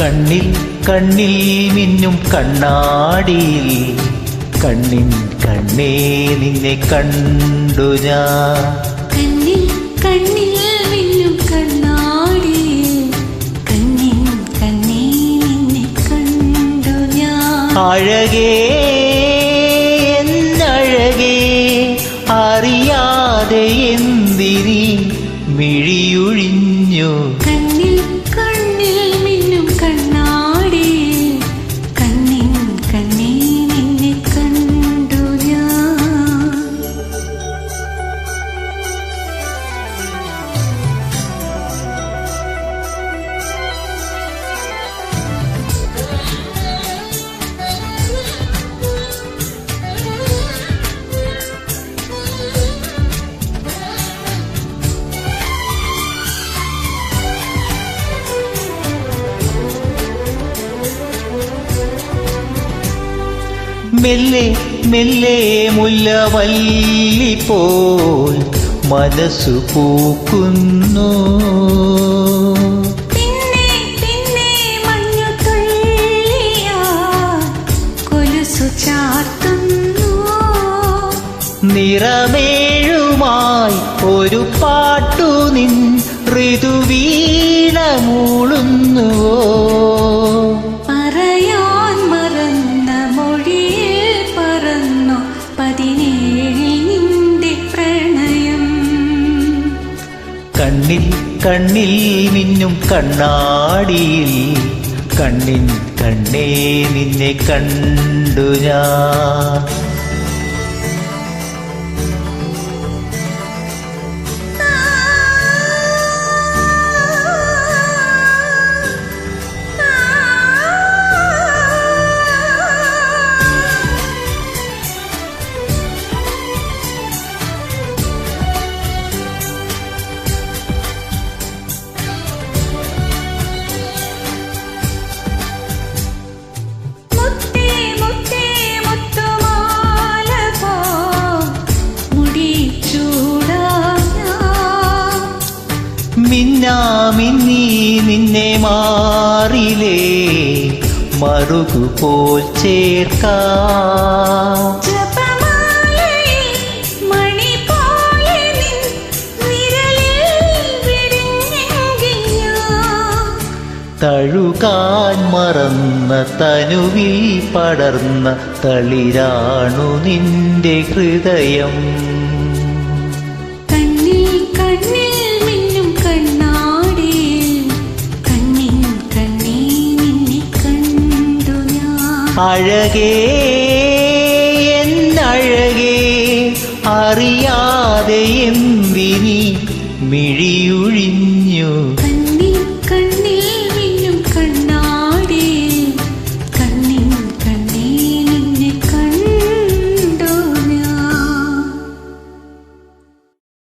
കണ്ണിൽ കണ്ണിൽ മിന്നും കണ്ണാടിയിൽ. കണ്ണിൻ കണ്ണേ നിന്നെ കണ്ടു ഞാൻ. കണ്ണിൽ കണ്ണിൽ മിന്നും കണ്ണാടി കണ്ണിൻ കണ്ണേ നിന്നെ കണ്ടു ഞാൻ. അഴകേ എന്നഴകേ അറിയാതെ എന്തിരി മിഴിയൊഴിഞ്ഞു. മെല്ലെ മെല്ലെ മുല്ലവല്ലി പോൽ മനസ്സു പൂക്കുന്നു. നിറമേഴുമായി ഒരു പാട്ടു നിൻ ഋതുവീണ മൂളുന്നുവോ? കണ്ണിൽ മിന്നും കണ്ണാടിയിൽ കണ്ണിൻ കണ്ണേ നിന്നെ കണ്ടു ഞാൻ. മിന്നാ മിന്നി നിന്നെ മാറിലേ മറുകു പോൽ ചേർക്കാം. തഴുകാൻ മറന്ന തനുവിൽ പടർന്ന തളിരാണു നിന്റെ ഹൃദയം. കണ്ണിൽ കണ്ണിൽ അഴകേ എന്നഴകേ അറിയാതെ എന്തിനി മിഴിയൊഴിഞ്ഞു.